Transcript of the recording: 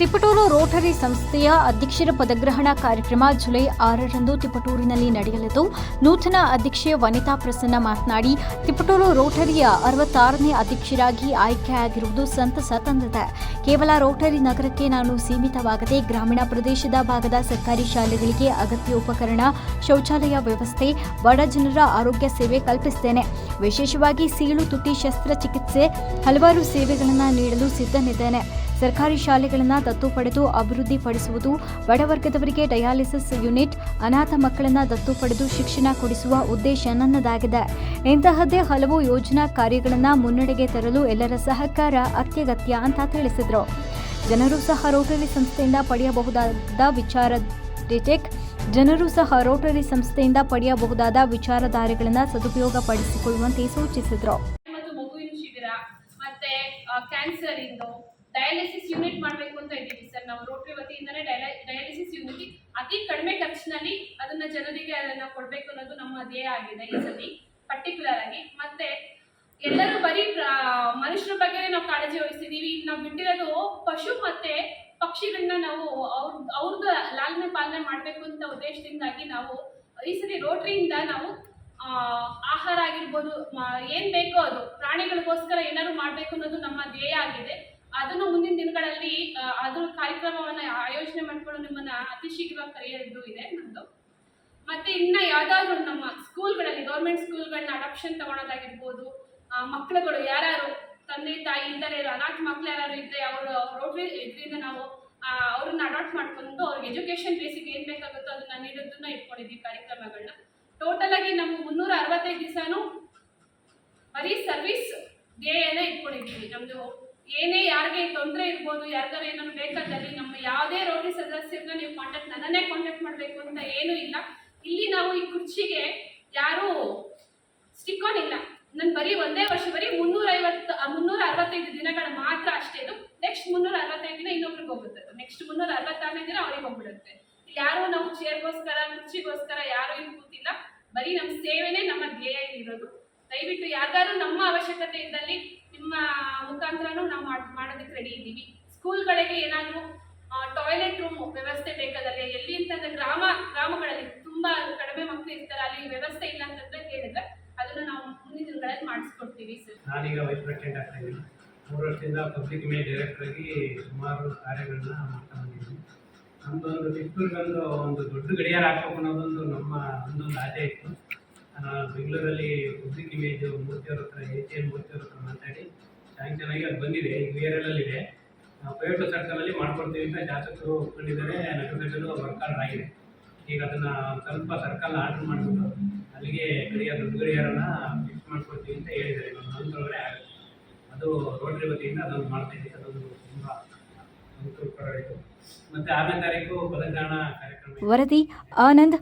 Tiptur Rotary ಸಂಸ್ಥೆಯ ಅಧ್ಯಕ್ಷರ ಪದಗ್ರಹಣ ಕಾರ್ಯಕ್ರಮ ಜುಲೈ ಆರರಂದು ತಿಪಟೂರಿನಲ್ಲಿ ನಡೆಯಲಿದ್ದು, ನೂತನ ಅಧ್ಯಕ್ಷೆ ವನಿತಾ ಪ್ರಸನ್ನ ಮಾತನಾಡಿ, ತಿಪಟೂರು ರೋಟರಿಯ ಅರವತ್ತಾರನೇ ಅಧ್ಯಕ್ಷರಾಗಿ ಆಯ್ಕೆಯಾಗಿರುವುದು ಸಂತಸ ತಂದಿದೆ. ಕೇವಲ ರೋಟರಿ ನಗರಕ್ಕೆ ನಾನು ಸೀಮಿತವಾಗದೆ ಗ್ರಾಮೀಣ ಪ್ರದೇಶದ ಭಾಗದ ಸರ್ಕಾರಿ ಶಾಲೆಗಳಿಗೆ ಅಗತ್ಯ ಉಪಕರಣ, ಶೌಚಾಲಯ ವ್ಯವಸ್ಥೆ, ಬಡ ಜನರ ಆರೋಗ್ಯ ಸೇವೆ ಕಲ್ಪಿಸುತ್ತೇನೆ ವಿಶೇಷವಾಗಿ ಸೀಳು ತುಟಿ ಶಸ್ತ್ರಚಿಕಿತ್ಸೆ, ಹಲವಾರು ಸೇವೆಗಳನ್ನು ನೀಡಲು ಸಿದ್ಧನಿದ್ದೇನೆ. ಸರ್ಕಾರಿ ಶಾಲೆಗಳನ್ನು ದತ್ತು ಪಡೆದು ಅಭಿವೃದ್ಧಿಪಡಿಸುವುದು ಬಡವರ್ಗದವರಿಗೆ ಡಯಾಲಿಸಿಸ್ ಯೂನಿಟ್, ಅನಾಥ ಮಕ್ಕಳನ್ನು ದತ್ತು ಪಡೆದು ಶಿಕ್ಷಣ ಕೊಡಿಸುವ ಉದ್ದೇಶ ನನ್ನದಾಗಿದೆ. ಇಂತಹದ್ದೇ ಹಲವು ಯೋಜನಾ ಕಾರ್ಯಗಳನ್ನು ಮುನ್ನಡೆಗೆ ತರಲು ಎಲ್ಲರ ಸಹಕಾರ ಅತ್ಯಗತ್ಯ ಅಂತ ತಿಳಿಸಿದರು. ಜನರು ಸಹ ರೋಟರಿ ಸಂಸ್ಥೆಯಿಂದ ಪಡೆಯಬಹುದಾದ ವಿಚಾರ ಡಿಟೆಕ್, ಜನರು ಸಹ ರೋಟರಿ ಸಂಸ್ಥೆಯಿಂದ ಪಡೆಯಬಹುದಾದ ವಿಚಾರಧಾರೆಗಳನ್ನು ಸದುಪಯೋಗಪಡಿಸಿಕೊಳ್ಳುವಂತೆ ಸೂಚಿಸಿದರು. ಡಯಾಲಿಸಿಸ್ ಯೂನಿಟ್ ಮಾಡಬೇಕು ಅಂತ ಇದ್ದೀವಿ ಸರ್. ನಾವು ರೋಟರಿ ವತಿಯಿಂದನೇ ಡಯಾಲಿಸಿಸ್ ಯೂನಿಟ್ ಅತಿ ಕಡಿಮೆ ಖರ್ಚಿನಲ್ಲಿ ಅದನ್ನ ಜನರಿಗೆ ಅದನ್ನ ಕೊಡಬೇಕು ಅನ್ನೋದು ನಮ್ಮ ಧ್ಯೇಯ ಆಗಿದೆ ಈ ಸತಿ ಪರ್ಟಿಕ್ಯುಲರ್ ಆಗಿ. ಮತ್ತೆ ಎಲ್ಲರೂ ಬರೀ ಮನುಷ್ಯರ ಬಗ್ಗೆ ನಾವು ಕಾಳಜಿ ವಹಿಸಿದ್ದೀವಿ ಈಗ ನಾವು ಬಿಟ್ಟಿರೋದು ಪಶು ಮತ್ತೆ ಪಕ್ಷಿಗಳನ್ನ ನಾವು ಅವ್ರ ಅವ್ರದ್ದು ಲಾಲನೆ ಪಾಲನೆ ಮಾಡಬೇಕು ಅಂತ ಉದ್ದೇಶದಿಂದಾಗಿ ನಾವು ಈ ಸತಿ ರೋಟ್ರಿಯಿಂದ ನಾವು ಆಹಾರ ಆಗಿರ್ಬೋದು ಏನ್ ಬೇಕೋ ಅದು ಪ್ರಾಣಿಗಳಿಗೋಸ್ಕರ ಏನಾದ್ರು ಮಾಡ್ಬೇಕು ಅನ್ನೋದು ನಮ್ಮ ಧ್ಯೇಯ ಆಗಿದೆ. ಅದನ್ನು ಮುಂದಿನ ದಿನಗಳಲ್ಲಿ ಅದ್ರ ಕಾರ್ಯಕ್ರಮವನ್ನ ಆಯೋಜನೆ ಮಾಡ್ಕೊಂಡು ನಿಮ್ಮನ್ನ ಅತಿ ಶೀಘ್ರವಾಗಿ ಕರೆಯೋದು ಇದೆ ನಮ್ದು. ಮತ್ತೆ ಇನ್ನ ಯಾವ್ದಾದ್ರು ನಮ್ಮ ಸ್ಕೂಲ್ಗಳಲ್ಲಿ ಗೌರ್ಮೆಂಟ್ ಸ್ಕೂಲ್ಗಳನ್ನ ಅಡಾಪ್ಷನ್ ತಗೊಳೋದಾಗಿರ್ಬೋದು ಮಕ್ಕಳುಗಳು ಯಾರು ತಂದೆ, ತಾಯಿ ಇದ್ದಾರೆ ಅನಾಥ ಮಕ್ಳು ಯಾರು ಇದ್ರೆ ಅವರು ರೋಟ್ರಿ ಇದರಿಂದ ನಾವು ಅವ್ರನ್ನ ಅಡಾಪ್ಟ್ ಮಾಡ್ಕೊಂಡು ಅವ್ರಿಗೆ ಎಜುಕೇಶನ್ ಬೇಸಿಕ್ ಏನ್ ಬೇಕಾಗುತ್ತೋ ಅದನ್ನ ನೀಡೋದನ್ನ ಇಟ್ಕೊಂಡಿದ್ವಿ ಕಾರ್ಯಕ್ರಮಗಳನ್ನ. ಟೋಟಲ್ ಆಗಿ ನಮ್ಮ ಮುನ್ನೂರ ಅರವತ್ತೈದು ದಿವಸನೂ ಬರೀ ಸರ್ವಿಸ್ ಧ್ಯೇಯನ ಇಟ್ಕೊಂಡಿದ್ದೀವಿ. ನಮ್ದು ಏನೇ ಯಾರಿಗೆ ತೊಂದರೆ ಇರ್ಬೋದು, ಯಾರಿಗಾರ ಏನಾದ್ರು ಬೇಕಾದಲ್ಲಿ ನಮ್ಮ ಯಾವುದೇ ರೋಗಿ ಸದಸ್ಯರನ್ನ ನೀವು ಕಾಂಟ್ಯಾಕ್ಟ್ ನನ್ನನ್ನೇ ಕಾಂಟ್ಯಾಕ್ಟ್ ಮಾಡಬೇಕು ಅಂತ ಏನೂ ಇಲ್ಲ. ಇಲ್ಲಿ ನಾವು ಈ ಕುರ್ಚಿಗೆ ಯಾರು ಸ್ಟಿಕ್ ಆನ್ ಇಲ್ಲ. ನನ್ ಬರೀ ಒಂದೇ ವರ್ಷ, ಬರೀ ಮುನ್ನೂರೈವತ್ತು ಮುನ್ನೂರ ಅರವತ್ತೈದು ದಿನಗಳು ಮಾತ್ರ ಅಷ್ಟೇ ಇದು ನೆಕ್ಸ್ಟ್ ಮುನ್ನೂರ ಅರವತ್ತೈದು ದಿನ ಇನ್ನೊಬ್ರಿಗೆ ಹೋಗುತ್ತೆ. ನೆಕ್ಸ್ಟ್ ಮುನ್ನೂರ ಅರವತ್ತಾರನೇ ದಿನ ಅವ್ರಿಗೆ ಹೋಗ್ಬಿಡುತ್ತೆ. ಇಲ್ಲಿ ಯಾರು ನಾವು ಚೇರ್ಗೋಸ್ಕರ ಕುರ್ಚಿಗೋಸ್ಕರ ಯಾರು ಇಲ್ಲಿ ಕೂತಿಲ್ಲ. ಬರೀ ನಮ್ಮ ಸೇವೆನೇ ನಮ್ಮ ಧ್ಯೇಯ ಇರೋದು. ದಯವಿಟ್ಟು ಯಾರ್ದಾರು ನಮ್ಮ ಅವಶ್ಯಕತೆ ಇದ್ದಲ್ಲಿ ನಿಮ್ಮ ಮುಖಾಂತರನೂ ನಾವು ಮಾಡ್- ಮಾಡೋದಕ್ಕೆ ರೆಡಿ ಇದ್ದೀವಿ. ಸ್ಕೂಲ್ಗಳಿಗೆ ಏನಾದರೂ ಟಾಯ್ಲೆಟ್ ರೂಮ್ ವ್ಯವಸ್ಥೆ ಬೇಕಾದಲ್ಲಿ ಎಲ್ಲಿ ಅಂತಂದ್ರೆ ಗ್ರಾಮ, ಗ್ರಾಮಗಳಲ್ಲಿ ತುಂಬಾ ಕಡಿಮೆ ಮಕ್ಕಳು ಇರ್ತಾರೆ, ಅಲ್ಲಿ ವ್ಯವಸ್ಥೆ ಇಲ್ಲ ಅಂತಂದ್ರೆ ಹೇಳಿದ್ರೆ ಅದನ್ನು ನಾವು ಮುಂದಿನ ದಿನಗಳಲ್ಲಿ ಮಾಡಿಸ್ಕೊಡ್ತೀವಿ ಸರ್. ನಾನೀಗ ವೈಸ್ ಪ್ರೆಸಿಡೆಂಟ್ ಆಗ್ತಾ ಇದ್ದೀನಿ. ಮೂರು ವರ್ಷದಿಂದ ಪಬ್ಲಿಕ್ ಇಮೇಜ್ ಡೈರೆಕ್ಟರ್ ಆಗಿ ಸುಮಾರು ಕಾರ್ಯಗಳನ್ನ ಮಾಡ್ತಾ ಬಂದಿದ್ದೀನಿ. ನಮ್ಮದೊಂದು ಚಿಕ್ಕೂರಿಗೊಂದು ಒಂದು ದೊಡ್ಡ ಗಡಿಯಾರ ಹಾಕ್ಬೇಕು ಅನ್ನೋದೊಂದು ನಮ್ಮ ಒಂದೊಂದು ಆಸೆ ಇತ್ತು. ಬೆಂಗಳೂರಲ್ಲಿ ಪಬ್ಲಿಕ್ ಇಮೇಜ್ ಮೂರ್ತಿಯವ್ರ ಹತ್ರ, ಎ ಎನ್ ಮೂರ್ತಿಯವ್ರ ಹತ್ರ ಮಾತಾಡಿ. ಸ್ಯಾಂಕ್ಷನ್ ಆಗಿ ಅದು ಬಂದಿದೆ, ಈಗ ಇದೆ. ಪ್ರೈವೇಟ್ ಸರ್ಕಲಲ್ಲಿ ಮಾಡ್ಕೊಡ್ತೀವಿ ಅಂತ ಶಾಸಕರು ಒಪ್ಕೊಂಡಿದ್ದಾರೆ. ನಗರದಲ್ಲೂ ವರ್ಕ್ ಆಗಿದೆ. ಈಗ ಅದನ್ನು ಸ್ವಲ್ಪ ಸರ್ಕಲ್ ಆರ್ಡರ್ ಮಾಡಿಬಿಟ್ಟು ಅಲ್ಲಿಗೆ ಗಡಿಯಾರ ದೊಡ್ಡ ಗಡಿಯಾರನ್ನು ಫಿಕ್ಸ್ ಮಾಡ್ಕೊಡ್ತೀವಿ ಅಂತ ಹೇಳಿದ್ದಾರೆ. ಮಂಗಳೊಳಗಡೆ ಆಗುತ್ತೆ. ಅದು ರೋಟರಿ ವತಿಯಿಂದ ಅದೊಂದು ಮಾಡ್ತೀವಿ ಅದೊಂದು ತುಂಬ ಅನುಕೂಲಕರ ಇದು ಮತ್ತು ಆರನೇ ತಾರೀಕು ಪದಗ್ರಹಣ ಕಾರ್ಯಕ್ರಮ ವರದಿ ಆನಂದ್